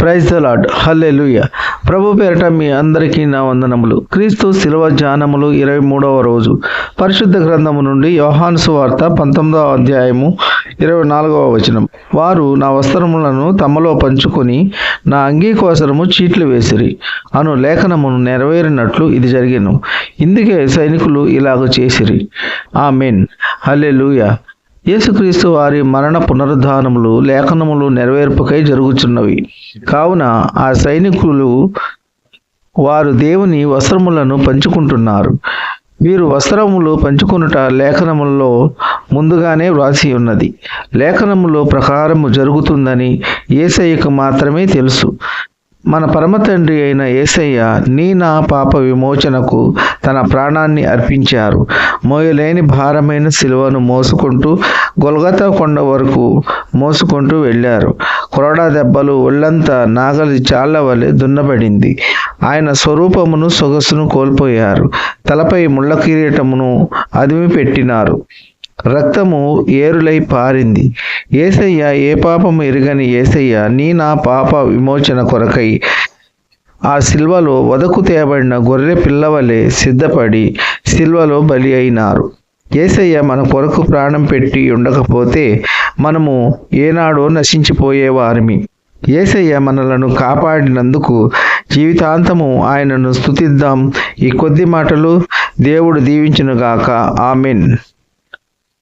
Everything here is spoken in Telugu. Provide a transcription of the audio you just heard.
ప్రైజ్ ద లాడ్ హల్లెలూయ ప్రభు పేరట మీ అందరికీ నా వందనములు. క్రీస్తు శిలువ జానములు ఇరవై మూడవ రోజు. పరిశుద్ధ గ్రంథము నుండి యోహాను సువార్త పంతొమ్మిదవ అధ్యాయము ఇరవై నాలుగవ వచనం. వారు నా వస్త్రములను తమలో పంచుకొని నా అంగీ కోసరము చీట్లు వేసిరి. అను లేఖనమును నెరవేరినట్లు ఇది జరిగాను. ఇందుకే సైనికులు ఇలాగ చేసిరి. ఆ మెయిన్ హల్లే లూయ యేసుక్రీస్తు వారి మరణ పునరుద్ధానములు లేఖనములు నెరవేర్పుకై జరుగుచున్నవి. కావున ఆ సైనికులు వారు దేవుని వస్త్రములను పంచుకుంటున్నారు. వీరు వస్త్రములు పంచుకునుట లేఖనములలో ముందుగానే వ్రాసి ఉన్నది లేఖనములో ప్రకారము జరుగుతుందని ఏసయ్యకు మాత్రమే తెలుసు. మన పరమతండ్రి అయిన ఏసయ్య నీ నా పాప విమోచనకు తన ప్రాణాన్ని అర్పించారు. మోయలేని భారమైన శిలువను మోసుకుంటూ గొలగత కొండ వరకు మోసుకుంటూ వెళ్ళారు. కొరడా దెబ్బలు ఒళ్ళంతా నాగలి చాళ్ళ వలె దున్నబడింది. ఆయన స్వరూపమును సొగసును కోల్పోయారు. తలపై ముళ్ళ కిరీటమును అదిమి పెట్టినారు రక్తము ఏరులై పారింది. ఏసయ్య ఏ పాపము ఎరుగని ఏసయ్య నీ నా పాప విమోచన కొరకై ఆ సిల్వలో వదకు తేబడిన గొర్రె పిల్లవలే సిద్ధపడి సిల్వలో బలి అయినారు. ఏసయ్య మన కొరకు ప్రాణం పెట్టి ఉండకపోతే మనము ఏనాడో నశించిపోయేవారిమి. ఏసయ్య మనలను కాపాడినందుకు జీవితాంతము ఆయనను స్తుతిద్దాం. ఈ కొద్ది మాటలు దేవుడు దీవించునుగాక. ఆమెన్.